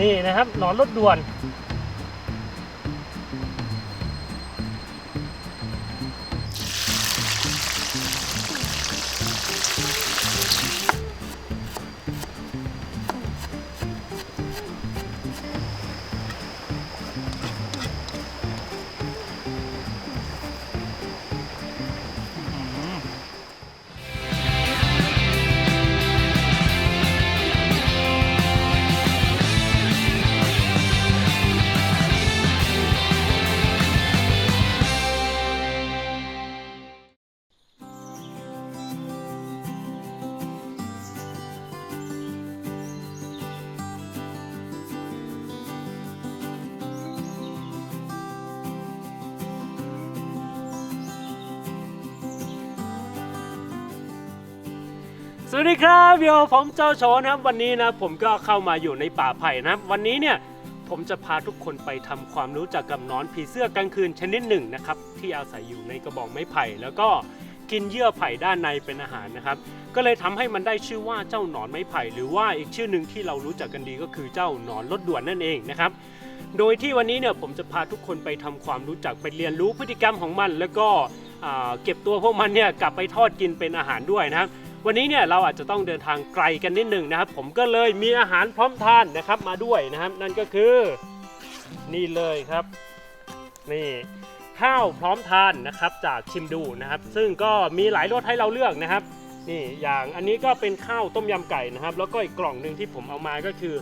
นี่นะครับหนอนรถด่วน สวัสดีครับโยผมเจ้าโชนะครับวันนี้นะผมก็เข้ามาอยู่ในป่าไผ่นะครับ วันนี้เนี่ยผมจะพาทุกคนไปทำความรู้จักกับนอนผีเสื้อกลางคืนชนิดหนึ่งนะครับที่อาศัยอยู่ในกระบอกไม้ไผ่ แล้วก็กินเยื่อไผ่ด้านในเป็นอาหารนะครับ ก็เลยทำให้มันได้ชื่อว่าเจ้าหนอนไม้ไผ่ หรือว่าอีกชื่อหนึ่งที่เรารู้จักกันดีก็คือเจ้าหนอนรถด่วนนั่นเองนะครับ โดยที่วันนี้เนี่ยผมจะพาทุกคนไปทำความรู้จักไปเรียนรู้พฤติกรรมของมัน แล้วก็เก็บตัวพวกมันเนี่ยกลับไปทอดกินเป็นอาหารด้วยนะครับ วันนี้เนี่ยเราอาจจะต้องเดินทางไกลกันนิดหนึ่งนะครับ ผมก็เลยมีอาหารพร้อมทานนะครับมาด้วยนะครับ นั่นก็คือนี่เลยครับ นี่ข้าวพร้อมทานนะครับจากชิมดูนะครับ ซึ่งก็มีหลายรสให้เราเลือกนะครับ นี่อย่างอันนี้ก็เป็นข้าวต้มยำไก่นะครับ แล้วก็อีกกล่องหนึ่งที่ผมเอามาก็คือ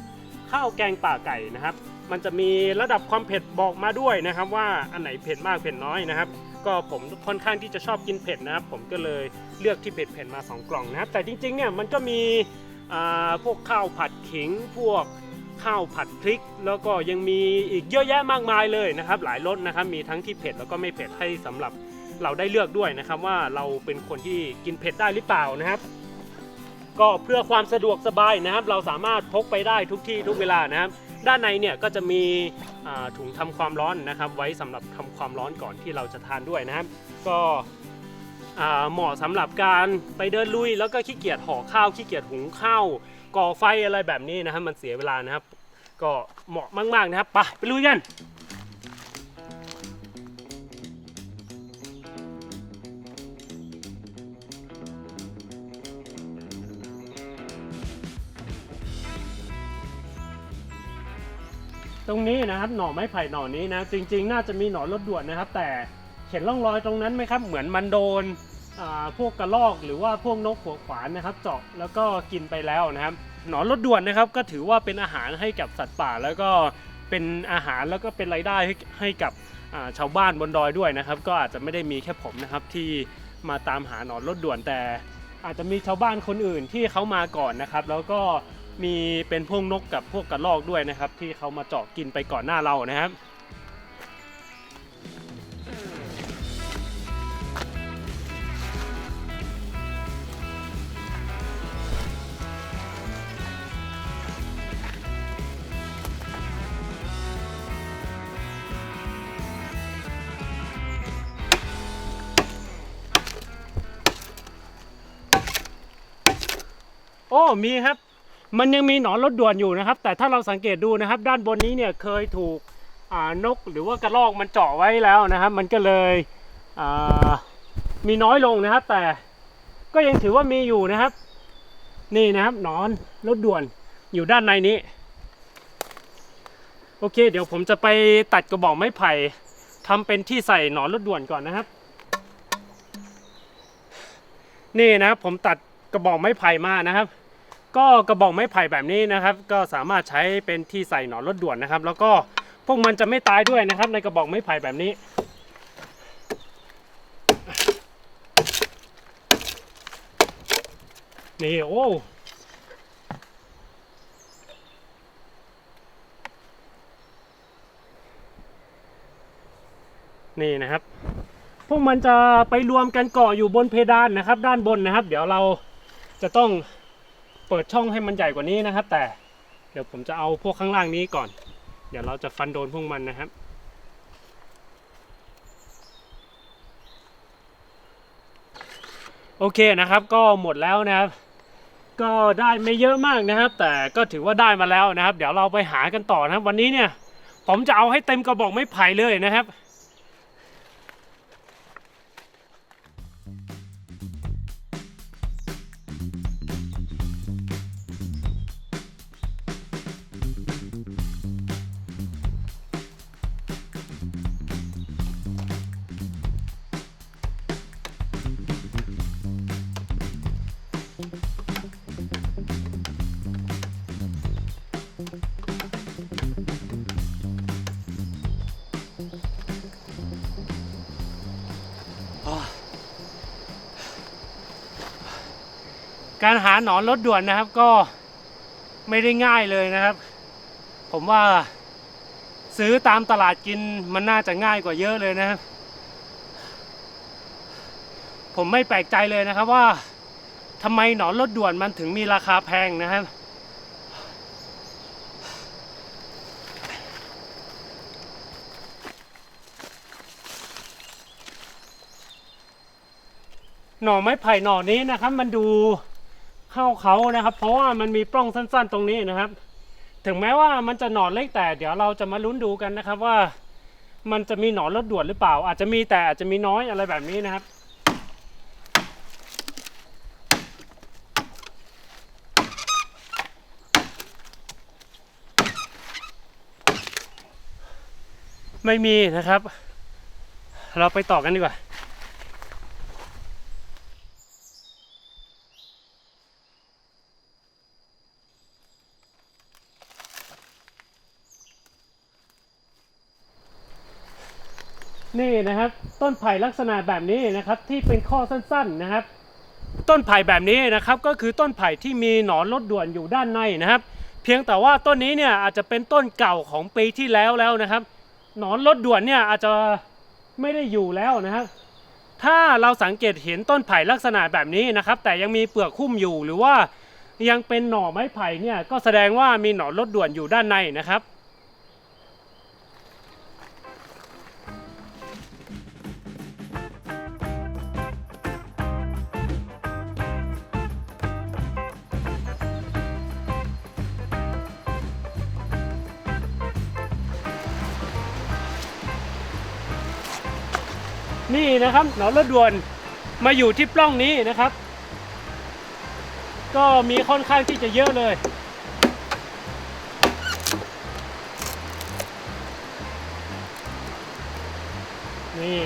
ข้าวแกงป่าไก่นะครับ มันจะมีระดับความเผ็ดบอกมาด้วยนะครับ ว่าอันไหนเผ็ดมากเผ็ดน้อยนะครับ ก็ผมค่อนข้างที่จะชอบกินเผ็ดนะครับ ผมก็เลยเลือกที่เผ็ดเผ็ดๆมา 2 กล่องนะครับ แต่จริงๆเนี่ยมันก็มีพวกข้าวผัดขิง พวกข้าวผัดพริก แล้วก็ยังมีอีกเยอะแยะมากมายเลยนะครับ หลายรสนะครับ มีทั้งที่เผ็ดแล้วก็ไม่เผ็ดให้สำหรับเราได้เลือกด้วยนะครับว่าเราเป็นคนที่กินเผ็ดได้หรือเปล่านะครับ ก็เพื่อความสะดวกสบายนะครับ เราสามารถพกไปได้ทุกที่ทุกเวลานะครับ ด้านในเนี่ยก็จะมีถุงทำความร้อนนะครับ ไว้สำหรับทำความร้อนก่อนที่เราจะทานด้วยนะครับ ก็เหมาะสำหรับการไปเดินลุย แล้วก็ขี้เกียจห่อข้าวขี้เกียจหุงข้าวก่อไฟอะไรแบบนี้นะครับ มันเสียเวลานะครับ ก็เหมาะมากๆนะครับไปไปลุยกัน ตรงนี้นะครับหน่อไม้ไผ่หน่อนี้นะจริง ๆ น่าจะมีหน่อรถด่วนนะครับ แต่เห็นร่องรอยตรงนั้นไหมครับ เหมือนมันโดนพวกกระรอกหรือว่าพวกนกหัวขวานนะครับ เจาะแล้วก็กินไปแล้วนะครับ หนอนรถด่วนนะครับ ก็ถือว่าเป็นอาหารให้กับสัตว์ป่า แล้วก็เป็นอาหารแล้วก็เป็นรายได้ให้ให้กับาชาวบ้านบนดอยด้วยนะครับ ก็อาจจะไม่ได้มีแค่ผมนะครับที่มาตามหาหนอนรถด่วนแต่ อาจจะมีชาวบ้านคนอื่นที่เขามาก่อนนะครับ แล้วก็ มีเป็นพวกนกกับพวกกระรอกด้วยนะครับ ที่เขามาเจาะกินไปก่อนหน้าเรานะครับโอ้มีครับ มันยังมีหนอนรถด่วนอยู่นะครับ แต่ถ้าเราสังเกตดูนะครับ ด้านบนนี้เนี่ยเคยถูกนกหรือว่ากระรอกมันเจาะไว้แล้วนะครับ มันก็เลยมีน้อยลงนะครับ แต่ก็ยังถือว่ามีอยู่นะครับ นี่นะครับหนอนรถด่วนอยู่ด้านในนี้ โอเค เดี๋ยวผมจะไปตัดกระบอกไม้ไผ่ทำเป็นที่ใส่หนอนรถด่วนก่อนนะครับ นี่นะครับผมตัดกระบอกไม้ไผ่มานะครับ ก็กระบอกไม้ไผ่แบบนี้นะครับ ก็สามารถใช้เป็นที่ใส่หนอนรถด่วนนะครับ แล้วก็พวกมันจะไม่ตายด้วยนะครับ ในกระบอกไม้ไผ่แบบนี้ นี่โอ้นี่นะครับ พวกมันจะไปรวมกันเกาะอยู่บนเพดานนะครับ ด้านบนนะครับ เดี๋ยวเราจะต้อง เปิดช่องให้มันใหญ่กว่านี้นะครับ แต่เดี๋ยวผมจะเอาพวกข้างล่างนี้ก่อน เดี๋ยวเราจะฟันโดนพวกมันนะครับโอเคนะครับก็หมดแล้วนะครับ ก็ได้ไม่เยอะมากนะครับ แต่ก็ถือว่าได้มาแล้วนะครับ เดี๋ยวเราไปหากันต่อนะครับ วันนี้เนี่ย ผมจะเอาให้เต็มกระบอกไม้ไผ่เลยนะครับ การหาหนอนรถด่วนนะครับก็ไม่ได้ง่ายเลยนะครับ ผมว่าซื้อตามตลาดกินมันน่าจะง่ายกว่าเยอะเลยนะครับ ผมไม่แปลกใจเลยนะครับว่าทำไมหนอนรถด่วนมันถึงมีราคาแพงนะครับหน่อไม้ไผ่หน่อนี้นะครับ มันดู เข้าเขานะครับ เพราะว่ามันมีปล้องสั้น ๆ ตรงนี้นะครับ ถึงแม้ว่ามันจะหนอนเล็กแต่เดี๋ยวเราจะมาลุ้นดูกันนะครับว่า มันจะมีหนอนรถด่วนหรือเปล่า อาจจะมีแต่อาจจะมีน้อยอะไรแบบนี้นะครับไม่มีนะครับ เราไปต่อกันดีกว่า นี่นะครับ ต้นไผ่ลักษณะแบบนี้นะครับที่เป็นข้อสั้นๆนะครับ ต้นไผ่แบบนี้นะครับก็คือต้นไผ่ที่มีหนอนรถด่วนอยู่ด้านในนะครับ เพียงแต่ว่าต้นนี้เนี่ยอาจจะเป็นต้นเก่าของปีที่แล้วแล้วนะครับ หนอนรถด่วนเนี่ยอาจจะไม่ได้อยู่แล้วนะครับ ถ้าเราสังเกตเห็นต้นไผ่ลักษณะแบบนี้นะครับ แต่ยังมีเปลือกหุ้มอยู่หรือว่ายังเป็นหน่อไม้ไผ่เนี่ยก็แสดงว่ามีหนอนรถด่วนอยู่ด้านในนะครับ นี่นะครับหนอนรถด่วนมาอยู่ที่ปล้องนี้นะครับ ก็มีค่อนข้างที่จะเยอะเลยนี่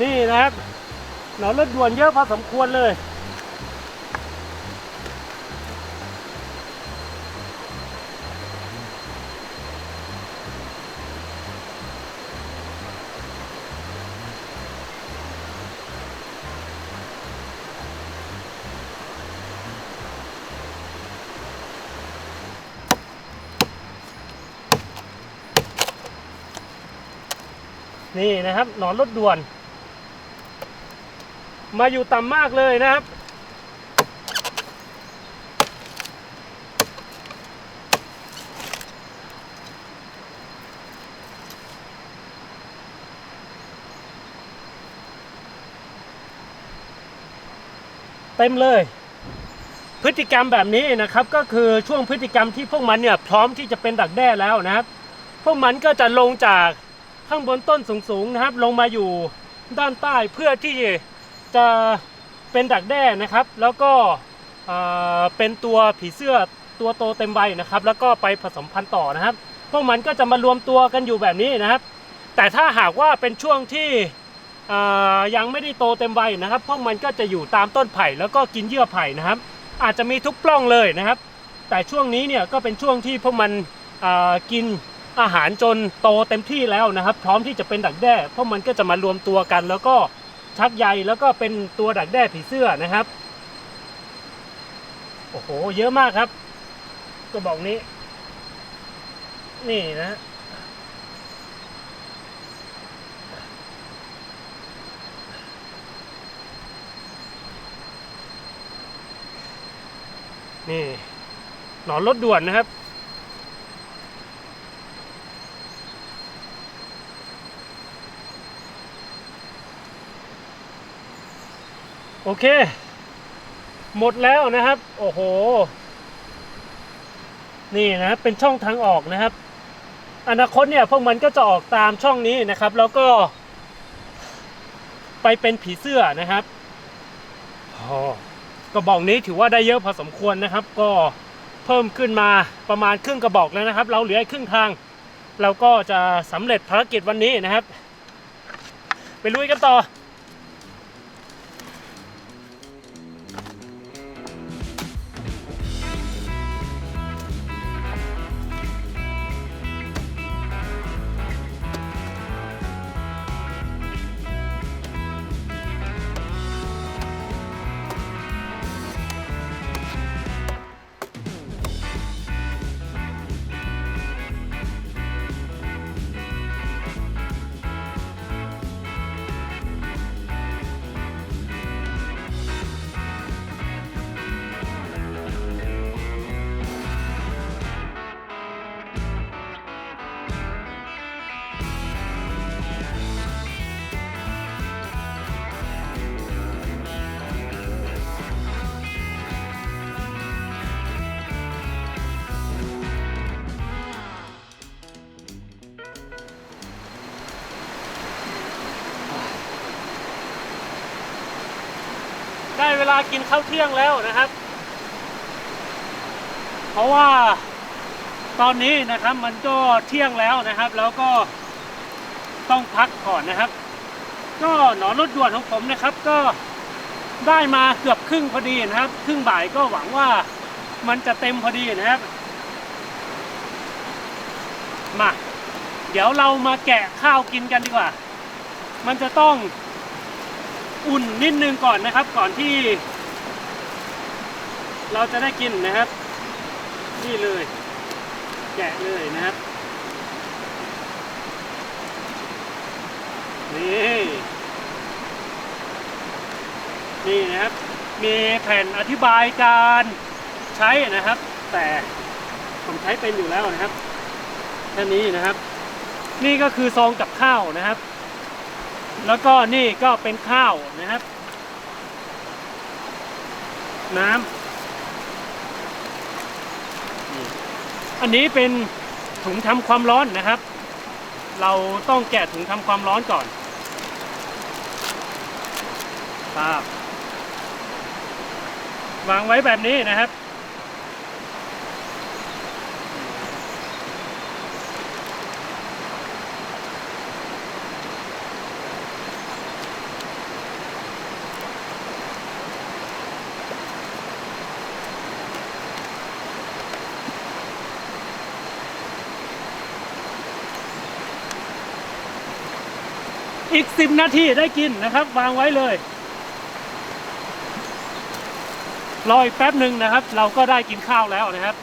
นี่นะครับหนอนรถด่วนเยอะพอสมควรเลย นี่นะครับหนอนรถด่วน มาอยู่ต่ำมากเลยนะครับ เต็มเลย พฤติกรรมแบบนี้นะครับ ก็คือช่วงพฤติกรรมที่พวกมันเนี่ยพร้อมที่จะเป็นดักแด้แล้วนะครับ พวกมันก็จะลงจาก ข้างบนต้นสูงๆนะครับ ลงมาอยู่ด้านใต้เพื่อที่จะเป็นดักแด้นะครับ แล้วก็เป็นตัวผีเสื้อตัวโตเต็มใบนะครับ แล้วก็ไปผสมพันธุ์ต่อนะครับ พวกมันก็จะมารวมตัวกันอยู่แบบนี้นะครับ แต่ถ้าหากว่าเป็นช่วงที่ยังไม่ได้โตเต็มใบนะครับ พวกมันก็จะอยู่ตามต้นไผ่แล้วก็กินเยื่อไผ่นะครับ อาจจะมีทุกปล้องเลยนะครับ แต่ช่วงนี้เนี่ยก็เป็นช่วงที่พวกมันกิน อาหารจนโตเต็มที่แล้วนะครับ พร้อมที่จะเป็นดักแด้เพวกมันก็จะมารวมตัวกัน แล้วก็ชักใยแล้วก็เป็นตัวดักแด้ผีเสื้อนะครับโอ้โหเยอะมากครับกระบอกนี้ นี่นะนี่หนอนรถด่วนนะครับ โอเค หมดแล้วนะครับ โอ้โห นี่นะเป็นช่องทางออกนะครับ อนาคตเนี่ยพวกมันก็จะออกตามช่องนี้นะครับ แล้วก็ ไปเป็นผีเสื้อนะครับกระบอกนี้ถือว่าได้เยอะพอสมควรนะครับ ก็เพิ่มขึ้นมาประมาณครึ่งกระบอกแล้วนะครับ เราเหลืออีกครึ่งทาง เราก็จะสำเร็จภารกิจวันนี้นะครับ ไปลุยกันต่อ ได้เวลากินข้าวเที่ยงแล้วนะครับ เพราะว่าตอนนี้นะครับมันก็เที่ยงแล้วนะครับ แล้วก็ต้องพักก่อนนะครับ ก็หนอนรถด่วนของผมนะครับ ก็ได้มาเกือบครึ่งพอดีนะครับ ครึ่งบ่ายก็หวังว่ามันจะเต็มพอดีนะครับ มา เดี๋ยวเรามาแกะข้าวกินกันดีกว่า มันจะต้อง อุ่นนิดนึงก่อนนะครับ ก่อนที่ เราจะได้กินนะครับ นี่เลย แกะเลยนะครับนี่นี่นะครับ มีแผ่นอธิบายการใช้นะครับ แต่ผมใช้เป็นอยู่แล้วนะครับแค่นี้นะครับ นี่ก็คือซองกับข้าวนะครับ แล้วก็นี่ก็เป็นข้าวนะครับ น้ำอันนี้เป็นถุงทำความร้อนนะครับ เราต้องแกะถุงทำความร้อนก่อนครับวางไว้แบบนี้นะครับ อีกสิบนาทีได้กินนะครับ วางไว้เลยรออีกแป๊บหนึ่งนะครับ เราก็ได้กินข้าวแล้วนะครับ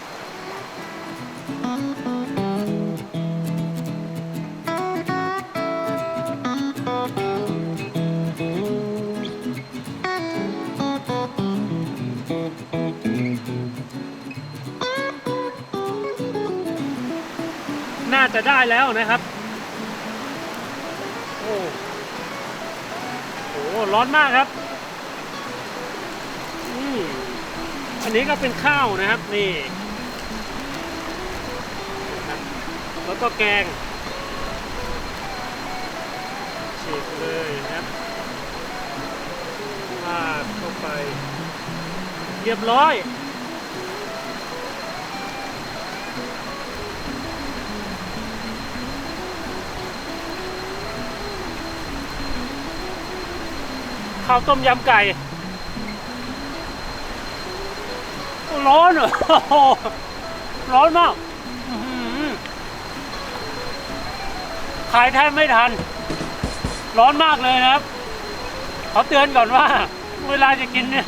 น่าจะได้แล้วนะครับ ร้อนมากครับอืมอันนี้ก็เป็นข้าวนะครับนี่ แล้วก็แกงฉีกเลยนะครับลาดเข้าไป เรียบร้อย ข้าวต้มยำไก่ร้อนเหรอโอ้โหร้อนมากขายแทบไม่ทัน ร้อนมากเลยนะครับเขาเตือนก่อนว่า เวลาจะกินเนี่ย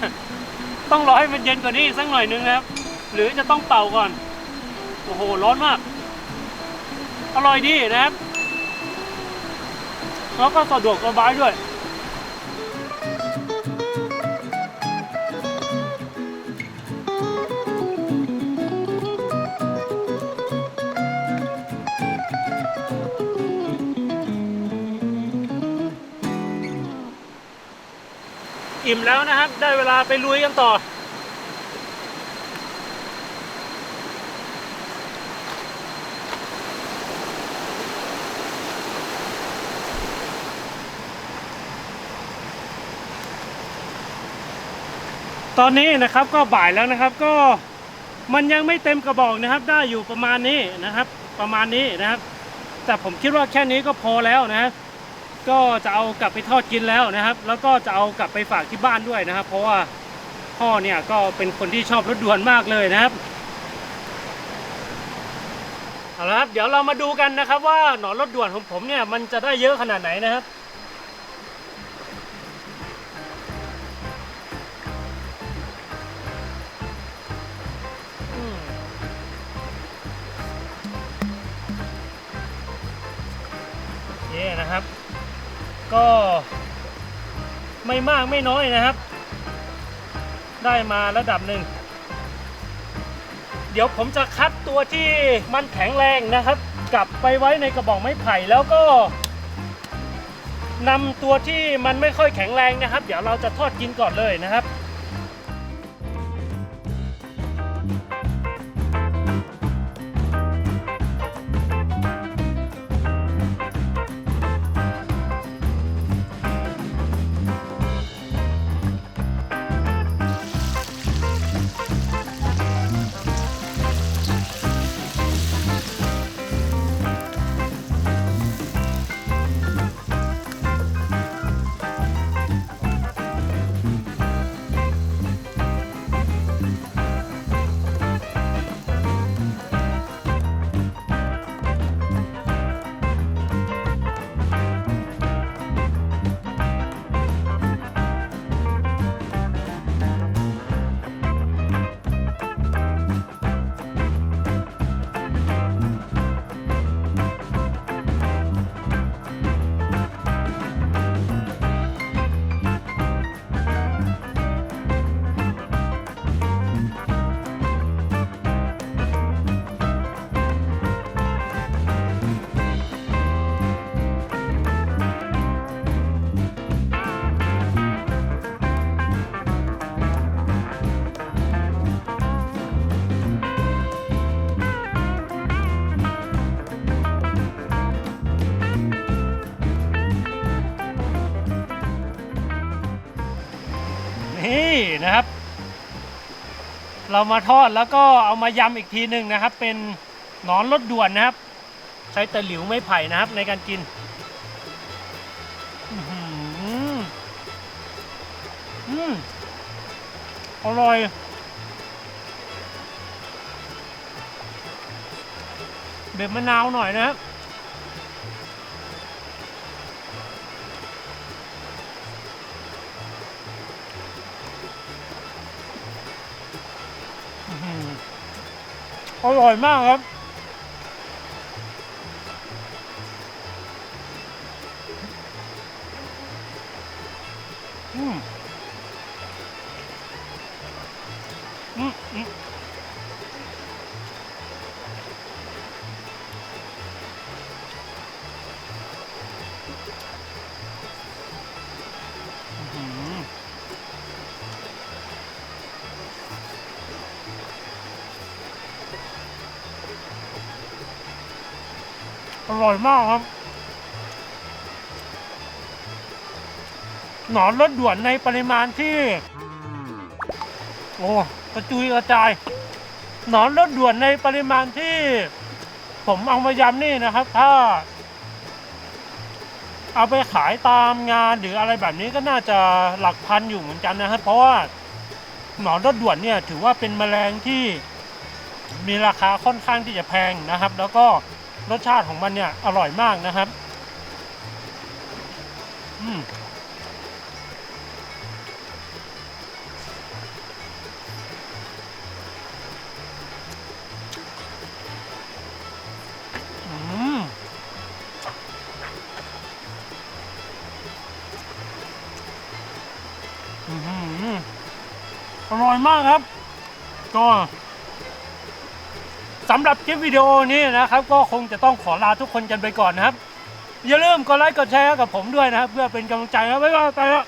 ต้องรอให้มันเย็นกว่านี้สักหน่อยนึงนะครับ หรือจะต้องเป่าก่อน โอ้โห ร้อนมาก อร่อยดีนะครับแล้วก็สะดวกสบายด้วย อิ่มแล้วนะครับ ได้เวลาไปลุยกันต่อ ตอนนี้นะครับก็บ่ายแล้วนะครับก็มันยังไม่เต็มกระบอกนะครับ ได้อยู่ประมาณนี้นะครับ ประมาณนี้นะครับ แต่ผมคิดว่าแค่นี้ก็พอแล้วนะครับ ก็จะเอากลับไปทอดกินแล้วนะครับ แล้วก็จะเอากลับไปฝากที่บ้านด้วยนะครับ เพราะว่าพ่อเนี่ยก็เป็นคนที่ชอบรถด่วนมากเลยนะครับเอาละครับเดี๋ยวเรามาดูกันนะครับ ว่าหนอนรถด่วนของผมเนี่ยมันจะได้เยอะขนาดไหนนะครับอืมโอเคนะครับ ก็ไม่มากไม่น้อยนะครับ ได้มาระดับหนึ่ง เดี๋ยวผมจะคัดตัวที่มันแข็งแรงนะครับ กลับไปไว้ในกระบอกไม้ไผ่แล้วก็นำตัวที่มันไม่ค่อยแข็งแรงนะครับ เดี๋ยวเราจะทอดกินก่อนเลยนะครับ เรามาทอดแล้วก็เอามายำอีกทีหนึ่งนะครับ เป็นหนอนรสด่วนนะครับ ใช้ตะหลิวไม้ไผ่นะครับในการกินอื้อหืออืมอร่อยเบ็ดมะนาวหน่อยนะครับ อร่อยมากครับ อืม ร่อยมากครับ หนอนรสด่วนในปริมาณที่ โอ้กระจุยกระจาย หนอนรสด่วนในปริมาณที่ ผมเอามายำนี่นะครับ ถ้า เอาไปขายตามงานหรืออะไรแบบนี้ก็น่าจะหลักพันอยู่เหมือนกันนะครับ เพราะว่าหนอนรสด่วนเนี่ยถือว่าเป็นแมลงที่มีราคาค่อนข้างที่จะแพงนะครับ แล้วก็ รสชาติของมันเนี่ยอร่อยมากนะครับ อืมอร่อยมากครับ ก็ สำหรับคลิปวิดีโอนี้นะครับ ก็คงจะต้องขอลาทุกคนกันไปก่อนนะครับ อย่าลืมกดไลค์กดแชร์กับผมด้วยนะครับ เพื่อเป็นกำลังใจนะบ๊ายบายไปแล้ว